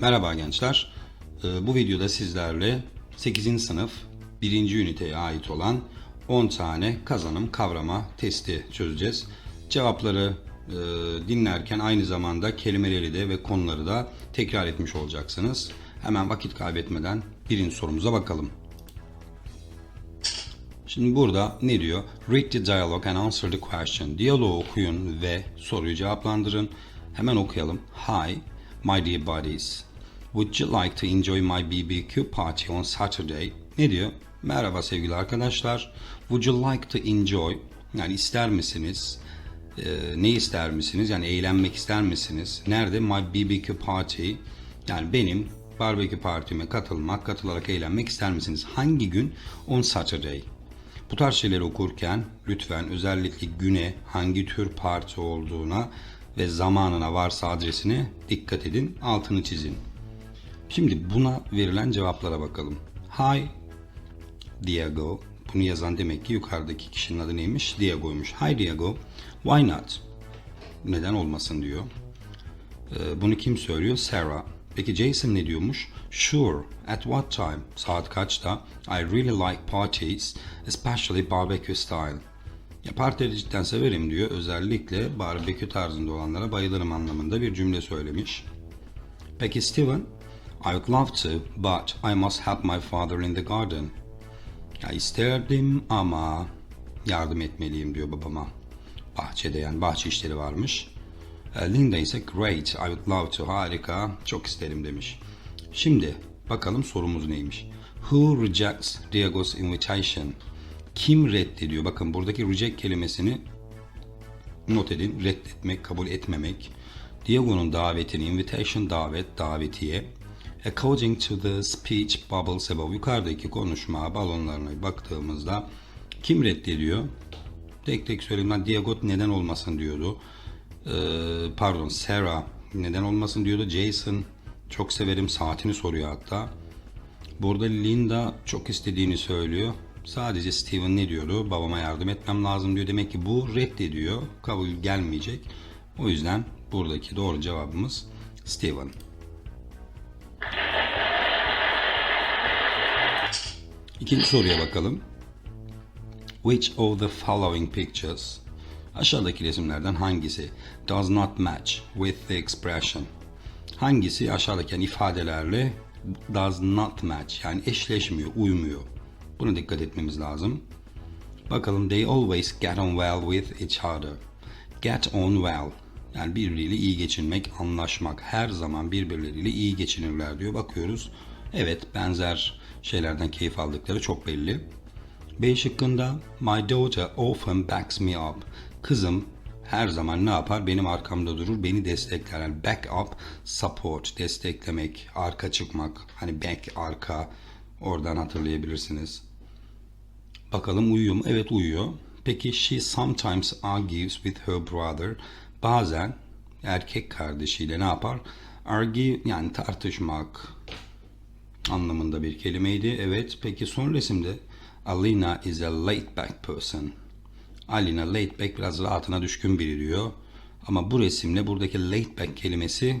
Merhaba gençler. Ee, Bu videoda sizlerle 8. sınıf 1. üniteye ait olan 10 tane kazanım kavrama testi çözeceğiz. Cevapları e, dinlerken aynı zamanda kelimeleri de ve konuları da tekrar etmiş olacaksınız. Hemen vakit kaybetmeden birinci sorumuza bakalım. Şimdi burada ne diyor? Read the dialogue and answer the question. Diyaloğu okuyun ve soruyu cevaplandırın. Hemen okuyalım. Hi, my dear buddies. Would you like to enjoy my BBQ party on Saturday? Ne diyor? Merhaba sevgili arkadaşlar. Would you like to enjoy? Yani ister misiniz? Ee, ne ister misiniz? Yani eğlenmek ister misiniz? Nerede? My BBQ party. Yani benim barbekü partime katılmak, katılarak eğlenmek ister misiniz? Hangi gün? On Saturday. Bu tarz şeyleri okurken lütfen özellikle güne hangi tür parti olduğuna ve zamanına varsa adresine dikkat edin, altını çizin. Şimdi buna verilen cevaplara bakalım. Hi Diego. Bunu yazan demek ki yukarıdaki kişinin adı neymiş? Diego'ymuş. Hi Diego. Why not? Neden olmasın diyor. Ee, bunu kim söylüyor? Sarah. Peki Jason ne diyormuş? Sure. At what time? Saat kaçta? I really like parties, especially barbecue style. Ya partileri cidden severim diyor. Özellikle barbekü tarzında olanlara bayılırım anlamında bir cümle söylemiş. Peki Steven? I would love to, but I must help my father in the garden. Ya isterdim ama yardım etmeliyim diyor babama. Bahçede yani bahçe işleri varmış. E, Linda ise great, I would love to, harika, çok isterim demiş. Şimdi bakalım sorumuz neymiş? Who rejects Diego's invitation? Kim reddediyor? Bakın buradaki reject kelimesini not edin. Reddetmek, kabul etmemek. Diego'nun davetini, invitation davet, davetiye. According to the speech bubbles above, yukarıdaki konuşma balonlarına baktığımızda kim reddediyor? Tek tek söyleyeyim Diego neden olmasın diyordu. Ee, pardon Sarah neden olmasın diyordu. Jason çok severim saatini soruyor hatta. Burada Linda çok istediğini söylüyor. Sadece Steven ne diyordu? Babama yardım etmem lazım diyor. Demek ki bu reddediyor. Kabul gelmeyecek. O yüzden buradaki doğru cevabımız Steven. İkinci soruya bakalım. Which of the following pictures aşağıdaki resimlerden hangisi does not match with the expression? Hangisi aşağıdaki yani ifadelerle does not match yani eşleşmiyor, uymuyor. Buna dikkat etmemiz lazım. Bakalım they always get on well with each other. Get on well yani birbiriyle iyi geçinmek, anlaşmak. Her zaman birbirleriyle iyi geçinirler diyor. Bakıyoruz. Evet benzer şeylerden keyif aldıkları çok belli. B şıkkında My daughter often backs me up. Kızım her zaman ne yapar? Benim arkamda durur, beni destekler. Yani back up, support, desteklemek, arka çıkmak. Hani back, arka. Oradan hatırlayabilirsiniz. Bakalım uyuyor mu? Evet uyuyor. Peki she sometimes argues with her brother. Bazen erkek kardeşiyle ne yapar? Argue yani tartışmak anlamında bir kelimeydi. Evet. Peki son resimde Alina is a laid back person. Alina laid back biraz rahatına düşkün biri diyor. Ama bu resimle buradaki laid back kelimesi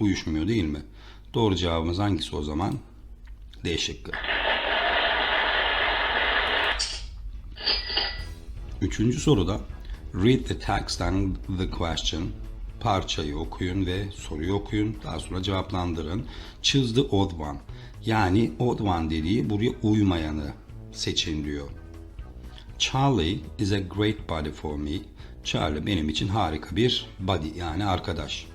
uyuşmuyor değil mi? Doğru cevabımız hangisi o zaman? D şıkkı. Üçüncü soruda read the text and the question. Parçayı okuyun ve soruyu okuyun. Daha sonra cevaplandırın. Choose the odd one. Yani odd one dediği buraya uymayanı seçin diyor. Charlie is a great buddy for me. Charlie benim için harika bir buddy yani arkadaş.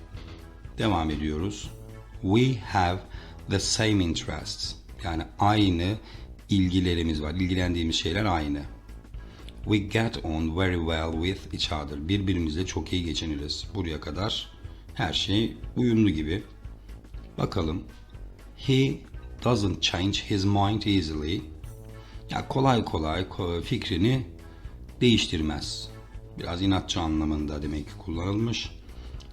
Devam ediyoruz. We have the same interests. Yani aynı ilgilerimiz var. İlgilendiğimiz şeyler aynı. We get on very well with each other. Birbirimizle çok iyi geçiniriz. Buraya kadar her şey uyumlu gibi. Bakalım. He doesn't change his mind easily. Ya kolay kolay ko- fikrini değiştirmez. Biraz inatçı anlamında demek ki kullanılmış.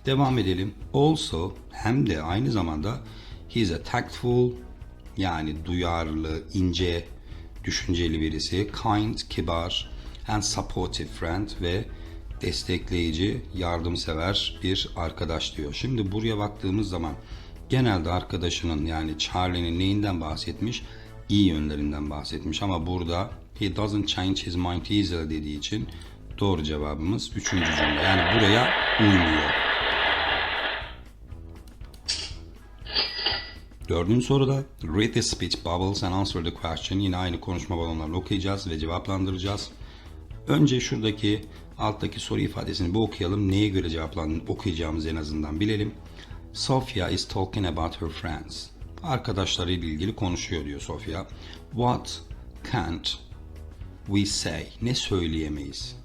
Devam edelim. Also hem de aynı zamanda he's a tactful yani duyarlı, ince, düşünceli birisi. Kind, kibar. and supportive friend ve destekleyici, yardımsever bir arkadaş diyor. Şimdi buraya baktığımız zaman genelde arkadaşının yani Charlie'nin neyinden bahsetmiş? İyi yönlerinden bahsetmiş ama burada he doesn't change his mind easily dediği için doğru cevabımız üçüncü cümle. Yani buraya uymuyor. Dördüncü soruda read the speech bubbles and answer the question. Yine aynı konuşma balonlarını okuyacağız ve cevaplandıracağız. Önce şuradaki alttaki soru ifadesini bir okuyalım. Neye göre cevaplandığını okuyacağımız en azından bilelim. Sofia is talking about her friends. Arkadaşlarıyla ilgili konuşuyor diyor Sofia. What can't we say? Ne söyleyemeyiz?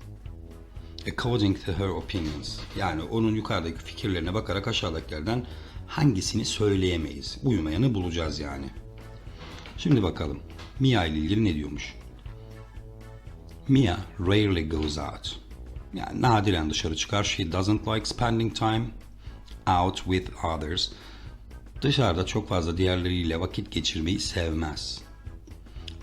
According to her opinions. Yani onun yukarıdaki fikirlerine bakarak aşağıdakilerden hangisini söyleyemeyiz? Uymayanı bulacağız yani. Şimdi bakalım. Mia ile ilgili ne diyormuş? Mia rarely goes out. Yani nadiren dışarı çıkar. She doesn't like spending time out with others. Dışarıda çok fazla diğerleriyle vakit geçirmeyi sevmez.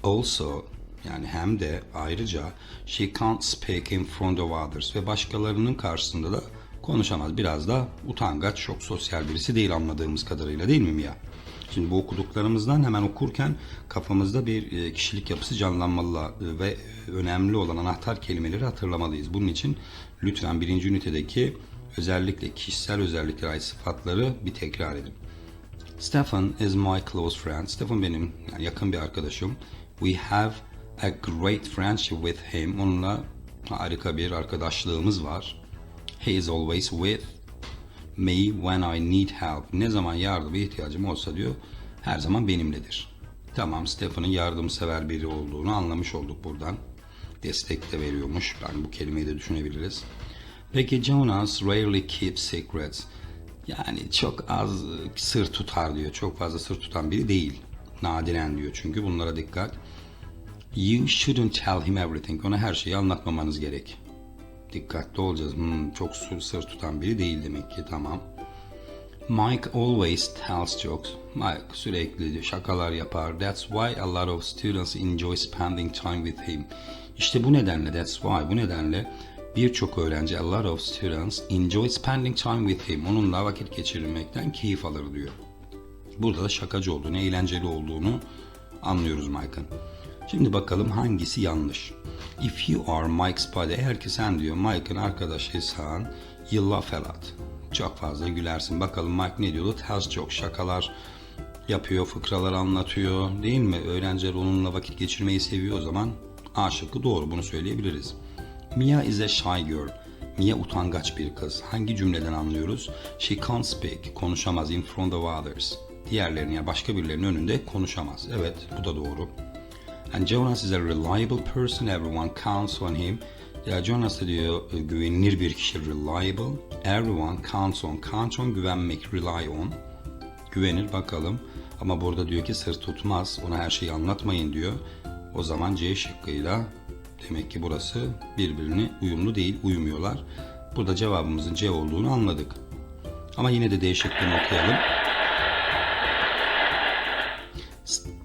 Also yani hem de ayrıca she can't speak in front of others ve başkalarının karşısında da konuşamaz. Biraz da utangaç, çok sosyal birisi değil anladığımız kadarıyla değil mi Mia? Şimdi bu okuduklarımızdan hemen okurken kafamızda bir e, kişilik yapısı canlanmalı e, ve önemli olan anahtar kelimeleri hatırlamalıyız. Bunun için lütfen birinci ünitedeki özellikle kişisel özelliklere ait sıfatları bir tekrar edin. Stefan is my close friend. Stefan benim yani yakın bir arkadaşım. We have a great friendship with him. Onunla harika bir arkadaşlığımız var. He is always with me when I need help. Ne zaman yardıma ihtiyacım olsa diyor, her zaman benimledir. Tamam, Stefan'ın yardımsever biri olduğunu anlamış olduk buradan. Destek de veriyormuş. Yani bu kelimeyi de düşünebiliriz. Peki Jonas rarely keeps secrets. Yani çok az sır tutar diyor. Çok fazla sır tutan biri değil. Nadiren diyor çünkü bunlara dikkat. You shouldn't tell him everything. Ona her şeyi anlatmamanız gerek. Dikkatli olacağız. Hmm, çok sır, sır tutan biri değil demek ki. Tamam. Mike always tells jokes. Mike sürekli şakalar yapar. That's why a lot of students enjoy spending time with him. İşte bu nedenle, that's why, bu nedenle birçok öğrenci, a lot of students enjoy spending time with him. Onunla vakit geçirmekten keyif alır diyor. Burada da şakacı olduğunu, eğlenceli olduğunu anlıyoruz Mike'ın. Şimdi bakalım hangisi yanlış. If you are Mike's buddy, eğer ki sen diyor Mike'ın arkadaşıysan, you laugh a lot. Çok fazla gülersin. Bakalım Mike ne diyordu? Tells çok şakalar yapıyor, fıkralar anlatıyor değil mi? Öğrenciler onunla vakit geçirmeyi seviyor o zaman. A şıkkı doğru bunu söyleyebiliriz. Mia is a shy girl. Mia utangaç bir kız. Hangi cümleden anlıyoruz? She can't speak. Konuşamaz in front of others. Diğerlerinin yani başka birilerinin önünde konuşamaz. Evet bu da doğru. And Jonas is a reliable person. Everyone counts on him. Ya Jonas da diyor e, güvenilir bir kişi. Reliable. Everyone counts on. Count on güvenmek. Rely on. Güvenir bakalım. Ama burada diyor ki sır tutmaz. Ona her şeyi anlatmayın diyor. O zaman C şıkkıyla demek ki burası birbirini uyumlu değil, uyumuyorlar. Burada cevabımızın C olduğunu anladık. Ama yine de D şıkkını okuyalım.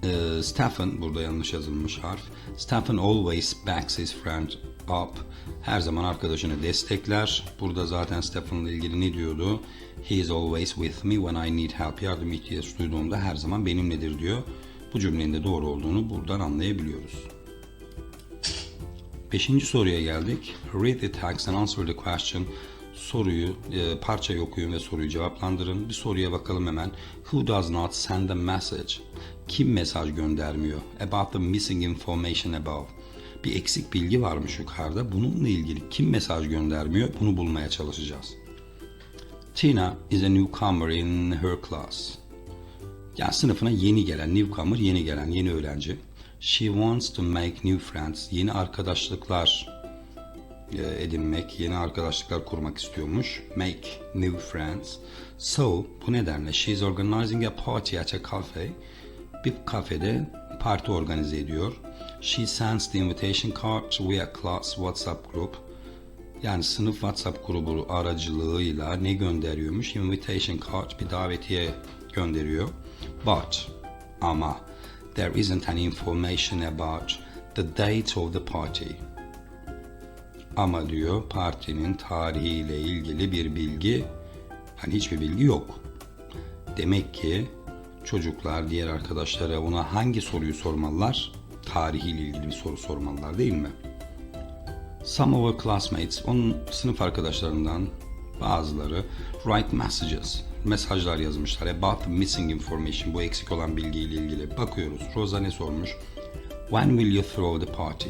e, Stefan burada yanlış yazılmış harf. Stefan always backs his friend up. Her zaman arkadaşını destekler. Burada zaten Stefan'la ilgili ne diyordu? He is always with me when I need help. Yardım ihtiyaç duyduğumda her zaman benimledir diyor. Bu cümlenin de doğru olduğunu buradan anlayabiliyoruz. Beşinci soruya geldik. Read the text and answer the question. Soruyu, e, parçayı okuyun ve soruyu cevaplandırın. Bir soruya bakalım hemen. Who does not send a message? Kim mesaj göndermiyor? About the missing information above. Bir eksik bilgi varmış yukarıda. Bununla ilgili kim mesaj göndermiyor? Bunu bulmaya çalışacağız. Tina is a newcomer in her class. Yani sınıfına yeni gelen, newcomer yeni gelen, yeni öğrenci. She wants to make new friends. Yeni arkadaşlıklar e, edinmek, yeni arkadaşlıklar kurmak istiyormuş. Make new friends. So, bu nedenle she is organizing a party at a cafe. Bir kafede parti organize ediyor. She sends the invitation card via class WhatsApp group. Yani sınıf WhatsApp grubu aracılığıyla ne gönderiyormuş? Invitation card bir davetiye gönderiyor. But ama there isn't any information about the date of the party. Ama diyor partinin tarihiyle ilgili bir bilgi, hani hiçbir bilgi yok. Demek ki çocuklar diğer arkadaşlara ona hangi soruyu sormalılar? Tarihiyle ilgili bir soru sormalılar değil mi? Some of our classmates, onun sınıf arkadaşlarından bazıları write messages, mesajlar yazmışlar about the missing information, bu eksik olan bilgiyle ilgili. Bakıyoruz, Rosa ne sormuş? When will you throw the party?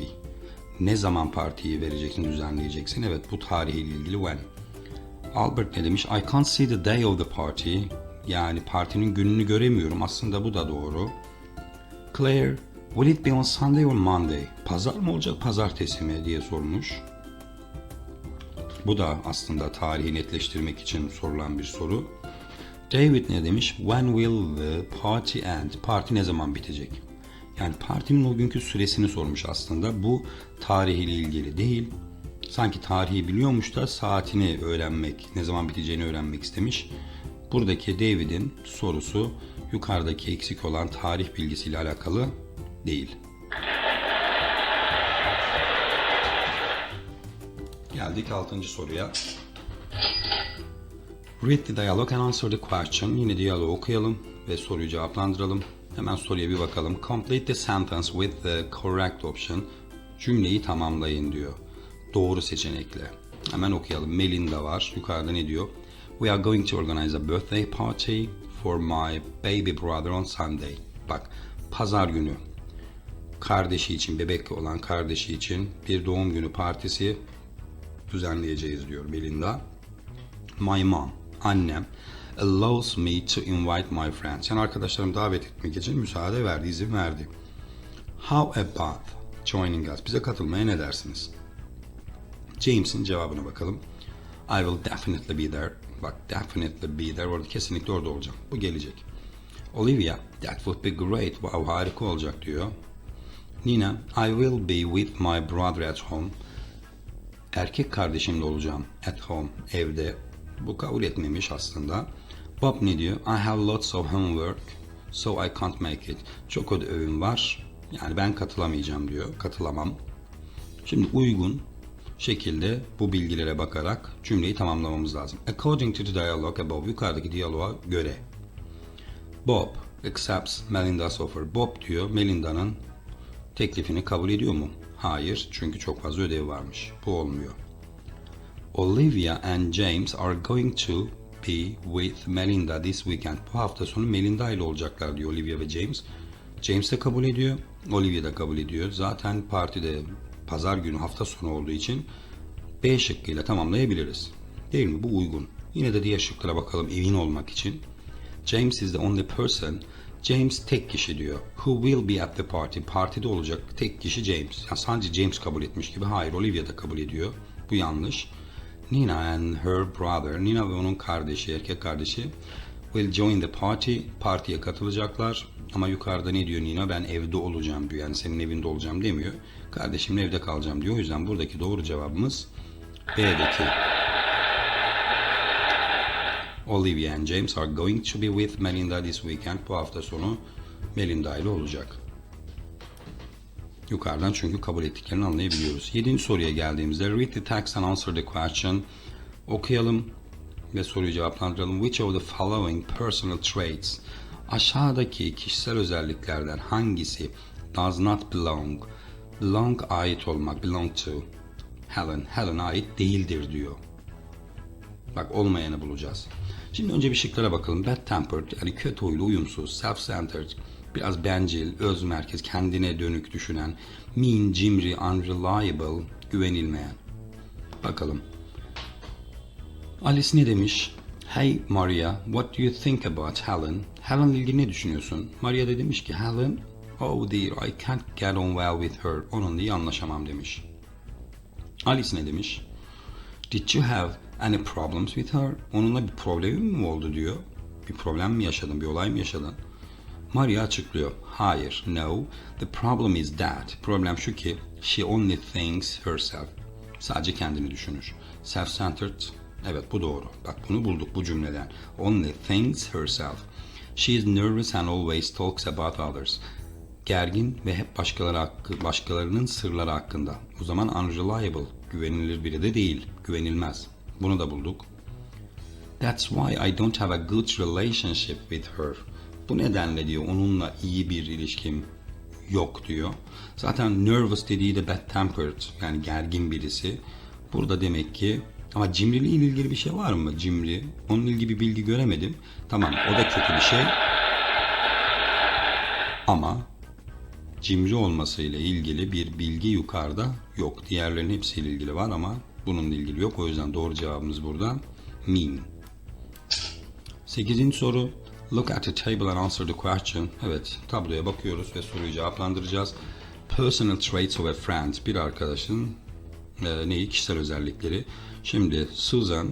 Ne zaman partiyi vereceksin, düzenleyeceksin? Evet, bu tarihiyle ilgili when. Albert ne demiş? I can't see the day of the party. Yani partinin gününü göremiyorum. Aslında bu da doğru. Claire, will it be on Sunday or Monday? Pazar mı olacak, pazartesi mi diye sormuş. Bu da aslında tarihi netleştirmek için sorulan bir soru. David ne demiş? When will the party end? Parti ne zaman bitecek? Yani partinin o günkü süresini sormuş aslında. Bu tarihiyle ilgili değil. Sanki tarihi biliyormuş da saatini öğrenmek, ne zaman biteceğini öğrenmek istemiş. Buradaki David'in sorusu yukarıdaki eksik olan tarih bilgisiyle alakalı değil. Geldik 6. soruya. Read the dialogue and answer the question. Yine diyaloğu okuyalım ve soruyu cevaplandıralım. Hemen soruya bir bakalım. Complete the sentence with the correct option. Cümleyi tamamlayın diyor. Doğru seçenekle. Hemen okuyalım. Melinda var. Yukarıda ne diyor? We are going to organize a birthday party for my baby brother on Sunday. Bak, pazar günü kardeşi için, bebek olan kardeşi için bir doğum günü partisi düzenleyeceğiz diyor Melinda. My mom, annem, allows me to invite my friends. Yani arkadaşlarımı davet etmek için müsaade verdi, izin verdi. How about joining us? Bize katılmaya ne dersiniz? James'in cevabına bakalım. I will definitely be there. Bak definitely be there. Orada kesinlikle orada olacağım. Bu gelecek. Olivia, that would be great. Wow harika olacak diyor. Nina, I will be with my brother at home. Erkek kardeşimle olacağım. At home, evde. Bu kabul etmemiş aslında. Bob ne diyor? I have lots of homework, so I can't make it. Çok ödevim var. Yani ben katılamayacağım diyor. Katılamam. Şimdi uygun şekilde bu bilgilere bakarak cümleyi tamamlamamız lazım. According to the dialogue above, yukarıdaki diyaloğa göre. Bob accepts Melinda's offer. Bob diyor Melinda'nın teklifini kabul ediyor mu? Hayır, çünkü çok fazla ödev varmış. Bu olmuyor. Olivia and James are going to be with Melinda this weekend. Bu hafta sonu Melinda ile olacaklar diyor Olivia ve James. James de kabul ediyor, Olivia da kabul ediyor. Zaten partide pazar günü hafta sonu olduğu için B şıkkıyla tamamlayabiliriz. Değil mi? Bu uygun. Yine de diğer şıklara bakalım emin olmak için. James is the only person. James tek kişi diyor. Who will be at the party? Partide olacak tek kişi James. Yani sadece James kabul etmiş gibi. Hayır Olivia da kabul ediyor. Bu yanlış. Nina and her brother. Nina ve onun kardeşi, erkek kardeşi will join the party. Partiye katılacaklar. Ama yukarıda ne diyor Nina? Ben evde olacağım diyor. Yani senin evinde olacağım demiyor. Kardeşimle evde kalacağım diyor. O yüzden buradaki doğru cevabımız B'deki. Olivia and James are going to be with Melinda this weekend. Bu hafta sonu Melinda ile olacak. Yukarıdan çünkü kabul ettiklerini anlayabiliyoruz. Yedinci soruya geldiğimizde read the text and answer the question. Okuyalım ve soruyu cevaplandıralım. Which of the following personal traits aşağıdaki kişisel özelliklerden hangisi does not belong? Belong ait olmak, belong to. Helen, Helen'a ait değildir diyor. Bak olmayanı bulacağız. Şimdi önce bir şıklara bakalım. Bad tempered yani kötü huylu, uyumsuz, self-centered, biraz bencil, öz merkez, kendine dönük düşünen, mean, cimri, unreliable, güvenilmeyen. Bakalım. Alice ne demiş? Hey Maria, what do you think about Helen? Helen ilgili ne düşünüyorsun? Maria da demiş ki Helen, oh dear, I can't get on well with her. Onunla iyi anlaşamam demiş. Alice ne demiş? Did you have any problems with her? Onunla bir problemin mi oldu diyor. Bir problem mi yaşadın, bir olay mı yaşadın? Maria açıklıyor. Hayır, no. The problem is that. Problem şu ki she only thinks herself. Sadece kendini düşünür. Self-centered. Evet bu doğru. Bak bunu bulduk bu cümleden. Only thinks herself. She is nervous and always talks about others. gergin ve hep başkaları hakkı, başkalarının sırları hakkında. O zaman unreliable, güvenilir biri de değil, güvenilmez. Bunu da bulduk. That's why I don't have a good relationship with her. Bu nedenle diyor onunla iyi bir ilişkim yok diyor. Zaten nervous dediği de bad tempered yani gergin birisi. Burada demek ki ama cimriliği ile ilgili bir şey var mı? Cimri. Onunla ilgili bir bilgi göremedim. Tamam o da kötü bir şey. Ama cimri olmasıyla ilgili bir bilgi yukarıda yok. Diğerlerinin hepsiyle ilgili var ama bununla ilgili yok. O yüzden doğru cevabımız burada mean. Sekizinci soru. Look at the table and answer the question. Evet, tabloya bakıyoruz ve soruyu cevaplandıracağız. Personal traits of a friend. Bir arkadaşın e, neyi? Kişisel özellikleri. Şimdi Susan,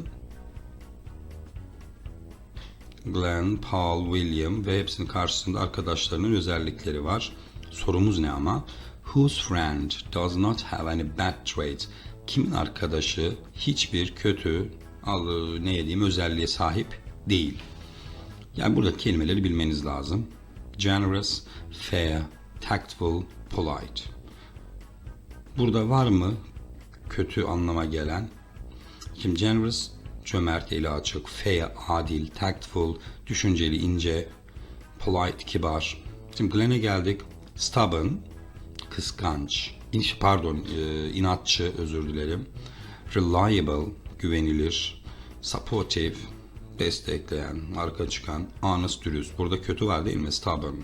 Glenn, Paul, William ve hepsinin karşısında arkadaşlarının özellikleri var. Sorumuz ne ama? Whose friend does not have any bad traits? Kimin arkadaşı hiçbir kötü, al, ne diyeyim özelliğe sahip değil? Yani burada kelimeleri bilmeniz lazım. Generous, fair, tactful, polite. Burada var mı kötü anlama gelen? Şimdi generous, cömert, eli açık, fair, adil, tactful, düşünceli, ince, polite, kibar. Şimdi Glenn'e geldik. Stubborn, kıskanç, in- pardon, e, inatçı, özür dilerim. Reliable, güvenilir. Supportive, destekleyen, arka çıkan, honest, dürüst. Burada kötü var değil mi? Stubborn.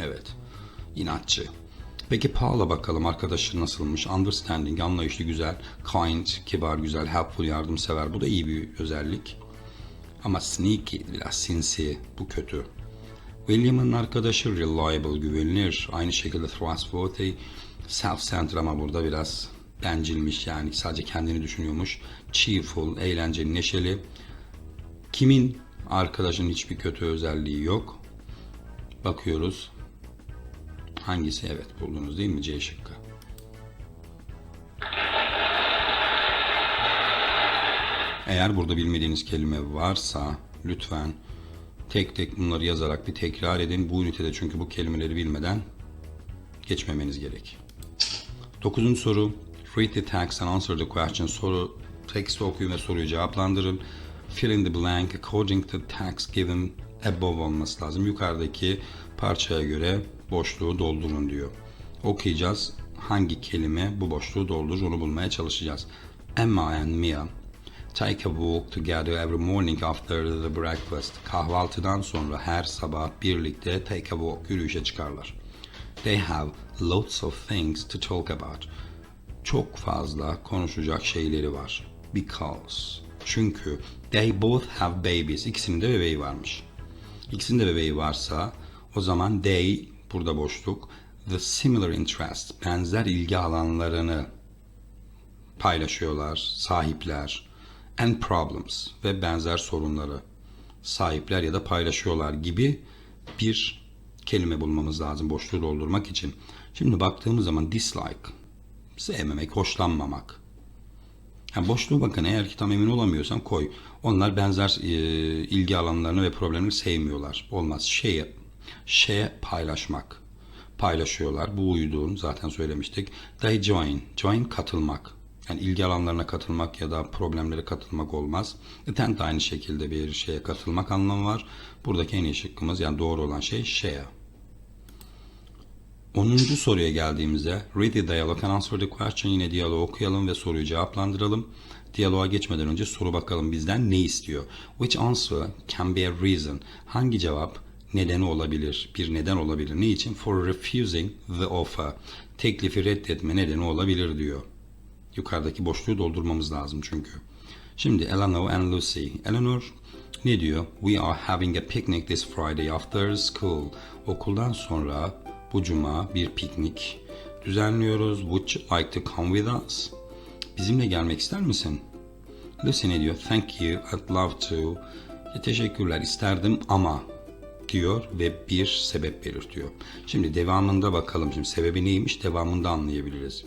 Evet. İnatçı. Peki Paul'a bakalım arkadaşı nasılmış? Understanding, anlayışlı, güzel. Kind, kibar, güzel. Helpful, yardımsever. Bu da iyi bir özellik. Ama sneaky, biraz sinsi. Bu kötü. William'ın arkadaşı reliable, güvenilir. Aynı şekilde trustworthy, self-centered ama burada biraz bencilmiş yani sadece kendini düşünüyormuş. Cheerful, eğlenceli, neşeli. Kimin arkadaşın hiçbir kötü özelliği yok? Bakıyoruz. Hangisi? Evet buldunuz değil mi? C şıkkı. Eğer burada bilmediğiniz kelime varsa lütfen tek tek bunları yazarak bir tekrar edin. Bu ünitede çünkü bu kelimeleri bilmeden geçmemeniz gerek. Dokuzuncu soru. Read the text and answer the question. Soru teksti okuyun ve soruyu cevaplandırın. Fill in the blank according to text given above olması lazım. Yukarıdaki parçaya göre boşluğu doldurun diyor. Okuyacağız. Hangi kelime bu boşluğu doldurur onu bulmaya çalışacağız. Emma and Mia take a walk together every morning after the breakfast. Kahvaltıdan sonra her sabah birlikte take a walk yürüyüşe çıkarlar. They have lots of things to talk about. Çok fazla konuşacak şeyleri var. Because. Çünkü they both have babies. İkisinin de bebeği varmış. İkisinin de bebeği varsa o zaman they burada boşluk the similar interest benzer ilgi alanlarını paylaşıyorlar, sahipler and problems ve benzer sorunları sahipler ya da paylaşıyorlar gibi bir kelime bulmamız lazım boşluğu doldurmak için. Şimdi baktığımız zaman dislike, sevmemek, hoşlanmamak. Yani boşluğu bakın eğer ki tam emin olamıyorsan koy. Onlar benzer e, ilgi alanlarını ve problemleri sevmiyorlar. Olmaz. Şeye, şeye paylaşmak. Paylaşıyorlar. Bu uyduğun zaten söylemiştik. They join. Join katılmak. Yani ilgi alanlarına katılmak ya da problemlere katılmak olmaz. Attend de aynı şekilde bir şeye katılmak anlamı var. Buradaki en iyi şıkkımız yani doğru olan şey share. 10. soruya geldiğimizde read the dialogue and answer the question yine diyaloğu okuyalım ve soruyu cevaplandıralım. Diyaloğa geçmeden önce soru bakalım bizden ne istiyor? Which answer can be a reason? Hangi cevap nedeni olabilir? Bir neden olabilir. Ne için? For refusing the offer. Teklifi reddetme nedeni olabilir diyor. Yukarıdaki boşluğu doldurmamız lazım çünkü. Şimdi Eleanor and Lucy. Eleanor ne diyor? We are having a picnic this Friday after school. Okuldan sonra bu cuma bir piknik düzenliyoruz. Would you like to come with us? Bizimle gelmek ister misin? Lucy diyor? Thank you, I'd love to. Ya, teşekkürler, isterdim ama diyor ve bir sebep belirtiyor. Şimdi devamında bakalım. Şimdi sebebi neymiş? Devamında anlayabiliriz.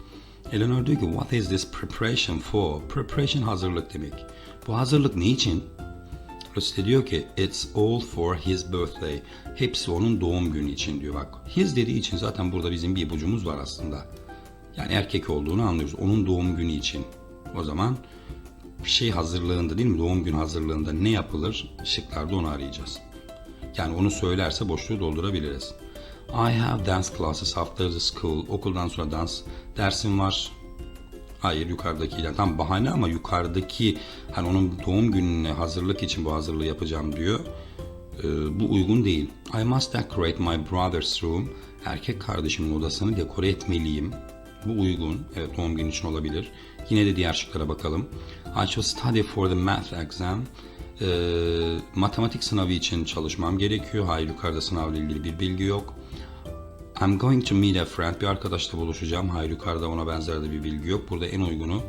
Eleanor diyor ki what is this preparation for? Preparation hazırlık demek. Bu hazırlık ne için? Lucy diyor ki it's all for his birthday. Hepsi onun doğum günü için diyor bak. His dediği için zaten burada bizim bir ipucumuz var aslında. Yani erkek olduğunu anlıyoruz. Onun doğum günü için. O zaman bir şey hazırlığında değil mi? Doğum günü hazırlığında ne yapılır? Şıklarda onu arayacağız. Yani onu söylerse boşluğu doldurabiliriz. I have dance classes after the school. Okuldan sonra dans dersim var. Hayır yukarıdakiyle. Tam bahane ama yukarıdaki hani onun doğum gününe hazırlık için bu hazırlığı yapacağım diyor. Ee, bu uygun değil. I must decorate my brother's room. Erkek kardeşimin odasını dekore etmeliyim. Bu uygun. Evet doğum günü için olabilir. Yine de diğer şıklara bakalım. I shall study for the math exam. Ee, matematik sınavı için çalışmam gerekiyor. Hayır yukarıda sınavla ilgili bir bilgi yok. I'm going to meet a friend. Bir arkadaşla buluşacağım. Hayır yukarıda ona benzer de bir bilgi yok. Burada en uygunu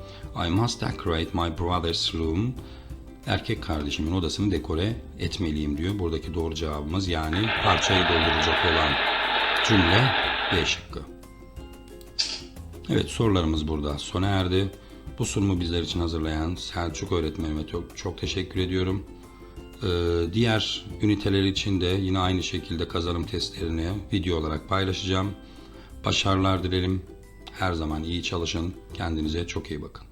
I must decorate my brother's room. Erkek kardeşimin odasını dekore etmeliyim diyor. Buradaki doğru cevabımız yani parçayı dolduracak olan cümle B şıkkı. Evet sorularımız burada sona erdi. Bu sunumu bizler için hazırlayan Selçuk öğretmenime çok, çok teşekkür ediyorum. Ee, diğer üniteler için de yine aynı şekilde kazanım testlerini video olarak paylaşacağım. Başarılar dilerim. Her zaman iyi çalışın. Kendinize çok iyi bakın.